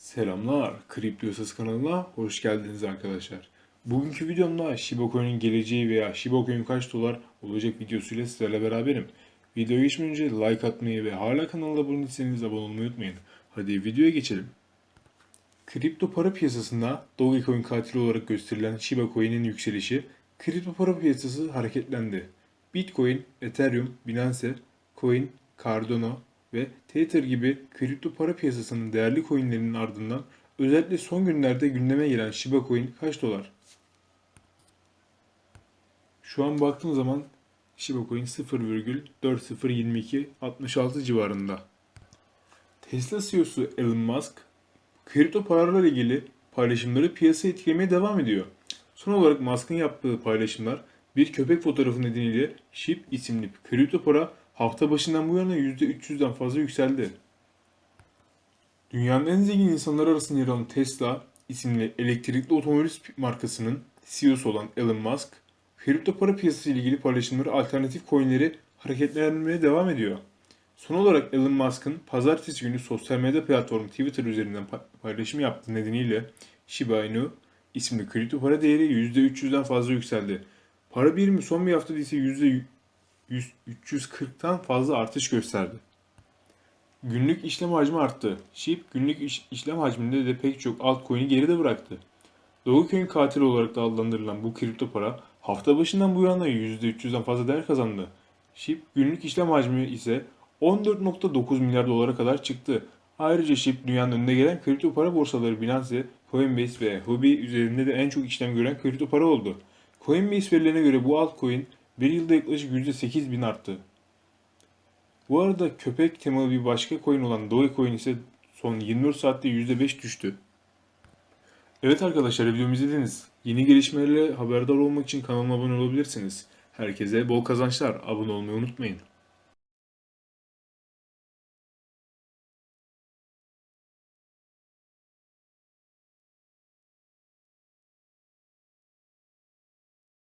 Selamlar, Kripto Yasası kanalına hoş geldiniz arkadaşlar. Bugünkü videomda Shiba Coin'in geleceği veya Shiba Coin kaç dolar olacak videosuyla sizlerle beraberim. Videoya geçmeden önce like atmayı ve hala kanala abone değilseniz abone olmayı unutmayın. Hadi videoya geçelim. Kripto para piyasasında Dogecoin katili olarak gösterilen Shiba Coin'in yükselişi, kripto para piyasası hareketlendi. Bitcoin, Ethereum, Binance, Coin, Cardano ve Tether gibi kripto para piyasasının değerli coinlerinin ardından özellikle son günlerde gündeme gelen Shiba Coin kaç dolar? Şu an baktığım zaman Shiba Coin 0,402266 civarında. Tesla CEO'su Elon Musk kripto paralarla ilgili paylaşımları piyasayı etkilemeye devam ediyor. Son olarak Musk'ın yaptığı paylaşımlar bir köpek fotoğrafı nedeniyle SHIB isimli kripto para hafta başından bu yana %300'den fazla yükseldi. Dünyanın en zengin insanları arasında yer alan Tesla isimli elektrikli otomobil markasının CEO'su olan Elon Musk, kripto para piyasası ile ilgili paylaşımları alternatif coinleri hareketlendirmeye devam ediyor. Son olarak Elon Musk'ın pazartesi günü sosyal medya platformu Twitter üzerinden pa- paylaşım yaptığı nedeniyle Shiba Inu isimli kripto para değeri %300'den fazla yükseldi. Para birimi son bir haftada ise %100 340'tan fazla artış gösterdi. Günlük işlem hacmi arttı. SHIB günlük iş- işlem hacminde de pek çok altcoin'i geride bıraktı. Dogecoin katili olarak da adlandırılan bu kripto para hafta başından bu yana %300'den fazla değer kazandı. SHIB günlük işlem hacmi ise 14.9 milyar dolara kadar çıktı. Ayrıca SHIB dünyanın önüne gelen kripto para borsaları Binance, Coinbase ve Huobi üzerinde de en çok işlem gören kripto para oldu. Coinbase verilerine göre bu altcoin bir yılda yaklaşık %8 bin arttı. Bu arada köpek temalı bir başka coin olan Dogecoin ise son 24 saatte %5 düştü. Evet arkadaşlar videomu izlediniz. Yeni gelişmelerle haberdar olmak için kanalıma abone olabilirsiniz. Herkese bol kazançlar. Abone olmayı unutmayın.